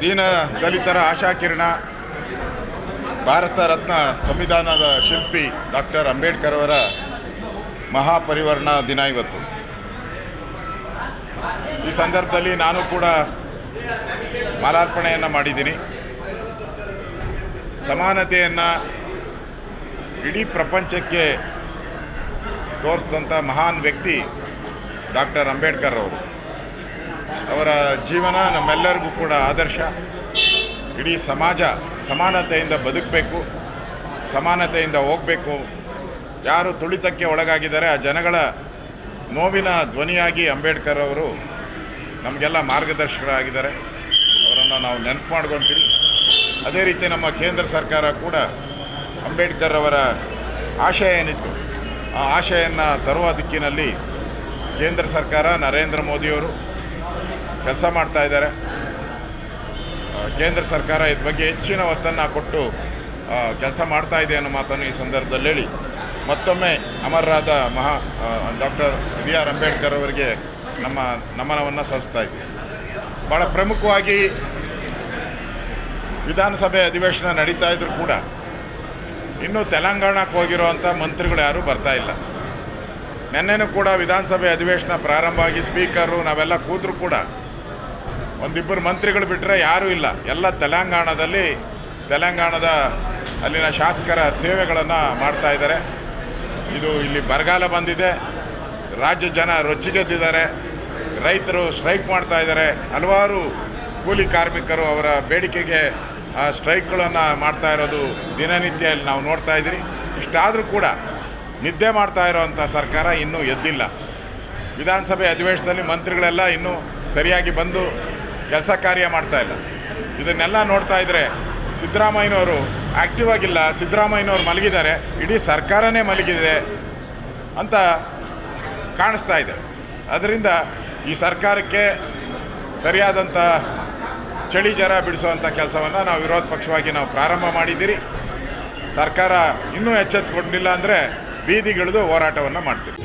ದೀನ ದಲಿತರ ಆಶಾಕಿರಣ ಭಾರತ ರತ್ನ ಸಂವಿಧಾನದ ಶಿಲ್ಪಿ ಡಾಕ್ಟರ್ ಅಂಬೇಡ್ಕರ್ ಅವರ ಮಹಾಪರಿವರ್ಣ ದಿನ ಇವತ್ತು. ಈ ಸಂದರ್ಭದಲ್ಲಿ ನಾನು ಕೂಡ ಮಾಲಾರ್ಪಣೆಯನ್ನು ಮಾಡಿದ್ದೀನಿ. ಸಮಾನತೆಯನ್ನು ಇಡೀ ಪ್ರಪಂಚಕ್ಕೆ ತೋರಿಸಿದಂಥ ಮಹಾನ್ ವ್ಯಕ್ತಿ ಡಾಕ್ಟರ್ ಅಂಬೇಡ್ಕರ್ ಅವರು. ಅವರ ಜೀವನ ನಮ್ಮೆಲ್ಲರಿಗೂ ಕೂಡ ಆದರ್ಶ. ಇಡೀ ಸಮಾಜ ಸಮಾನತೆಯಿಂದ ಬದುಕಬೇಕು, ಸಮಾನತೆಯಿಂದ ಹೋಗಬೇಕು. ಯಾರು ತುಳಿತಕ್ಕೆ ಒಳಗಾಗಿದ್ದಾರೆ ಆ ಜನಗಳ ನೋವಿನ ಧ್ವನಿಯಾಗಿ ಅಂಬೇಡ್ಕರ್ ಅವರು ನಮಗೆಲ್ಲ ಮಾರ್ಗದರ್ಶಕರಾಗಿದ್ದಾರೆ. ಅವರನ್ನು ನಾವು ನೆನಪು ಮಾಡ್ಕೊತೀವಿ. ಅದೇ ರೀತಿ ನಮ್ಮ ಕೇಂದ್ರ ಸರ್ಕಾರ ಕೂಡ ಅಂಬೇಡ್ಕರ್ ಅವರ ಆಶಯ ಏನಿತ್ತು, ಆ ಆಶಯನ್ನು ತರುವ ದಿಕ್ಕಿನಲ್ಲಿ ಕೇಂದ್ರ ಸರ್ಕಾರ ನರೇಂದ್ರ ಮೋದಿಯವರು ಕೆಲಸ ಮಾಡ್ತಾ ಇದ್ದಾರೆ. ಕೇಂದ್ರ ಸರ್ಕಾರ ಇದ್ರ ಬಗ್ಗೆ ಹೆಚ್ಚಿನ ಒತ್ತನ್ನು ಕೊಟ್ಟು ಕೆಲಸ ಮಾಡ್ತಾ ಇದೆ ಅನ್ನೋ ಮಾತನ್ನು ಈ ಸಂದರ್ಭದಲ್ಲಿ ಹೇಳಿ. ಮತ್ತೊಮ್ಮೆ ಅಮರರಾದ ಮಹಾ ಡಾಕ್ಟರ್ ಬಿ ಆರ್ ಅಂಬೇಡ್ಕರ್ ಅವರಿಗೆ ನಮ್ಮ ನಮನವನ್ನು ಸಲ್ಲಿಸ್ತಾ ಇದ್ದೀವಿ ಭಾಳ ಪ್ರಮುಖವಾಗಿ ವಿಧಾನಸಭೆ ಅಧಿವೇಶನ ನಡೀತಾ ಇದ್ದರೂ ಕೂಡ, ಇನ್ನೂ ತೆಲಂಗಾಣಕ್ಕೆ ಹೋಗಿರೋ ಅಂಥ ಮಂತ್ರಿಗಳು ಯಾರೂ ಬರ್ತಾ ಇಲ್ಲ. ನಿನ್ನೆನೂ ಕೂಡ ವಿಧಾನಸಭೆ ಅಧಿವೇಶನ ಪ್ರಾರಂಭ ಆಗಿ ಸ್ಪೀಕರು, ನಾವೆಲ್ಲ ಕೂತರು ಕೂಡ. ಒಂದಿಬ್ಬರು ಮಂತ್ರಿಗಳು ಬಿಟ್ಟರೆ ಯಾರೂ ಇಲ್ಲ. ಎಲ್ಲ ತೆಲಂಗಾಣದಲ್ಲಿ, ತೆಲಂಗಾಣದ ಅಲ್ಲಿನ ಶಾಸಕರ ಸೇವೆಗಳನ್ನು ಮಾಡ್ತಾ ಇದ್ದಾರೆ. ಇದು ಇಲ್ಲಿ ಬರಗಾಲ ಬಂದಿದೆ. ರಾಜ್ಯ ಜನ ರೊಚ್ಚಿಗೆದ್ದಿದ್ದಾರೆ. ರೈತರು ಸ್ಟ್ರೈಕ್ ಮಾಡ್ತಾ ಇದ್ದಾರೆ. ಹಲವಾರು ಕೂಲಿ ಕಾರ್ಮಿಕರು ಅವರ ಬೇಡಿಕೆಗೆ ಸ್ಟ್ರೈಕ್ಗಳನ್ನು ಮಾಡ್ತಾ ಇರೋದು ದಿನನಿತ್ಯ ಇಲ್ಲಿ ನಾವು ನೋಡ್ತಾ ಇದ್ದೀರಿ. ಇಷ್ಟಾದರೂ ಕೂಡ ನಿದ್ದೆ ಮಾಡ್ತಾ ಇರೋವಂಥ ಸರ್ಕಾರ ಇನ್ನೂ ಎದ್ದಿಲ್ಲ. ವಿಧಾನಸಭೆ ಅಧಿವೇಶನದಲ್ಲಿ ಮಂತ್ರಿಗಳೆಲ್ಲ ಇನ್ನೂ ಸರಿಯಾಗಿ ಬಂದು ಕೆಲಸ ಕಾರ್ಯ ಮಾಡ್ತಾ ಇಲ್ಲ. ಇದನ್ನೆಲ್ಲ ನೋಡ್ತಾ ಇದ್ದರೆ ಸಿದ್ದರಾಮಯ್ಯನವರು ಆ್ಯಕ್ಟಿವ್ ಆಗಿಲ್ಲ, ಸಿದ್ದರಾಮಯ್ಯನವರು ಮಲಗಿದ್ದಾರೆ, ಇಡೀ ಸರ್ಕಾರನೇ ಮಲಗಿದೆ ಅಂತ ಕಾಣಿಸ್ತಾ ಇದೆ. ಅದರಿಂದ ಈ ಸರ್ಕಾರಕ್ಕೆ ಸರಿಯಾದಂಥ ಚಳಿ ಜರ ಬಿಡಿಸುವಂಥ ಕೆಲಸವನ್ನು ನಾವು ವಿರೋಧ ಪಕ್ಷವಾಗಿ ನಾವು ಪ್ರಾರಂಭ ಮಾಡಿದ್ದೀರಿ. ಸರ್ಕಾರ ಇನ್ನೂ ಎಚ್ಚೆತ್ತುಕೊಂಡಿಲ್ಲ ಅಂದರೆ ಬೀದಿಗಿಳಿದು ಹೋರಾಟವನ್ನು ಮಾಡ್ತೀವಿ.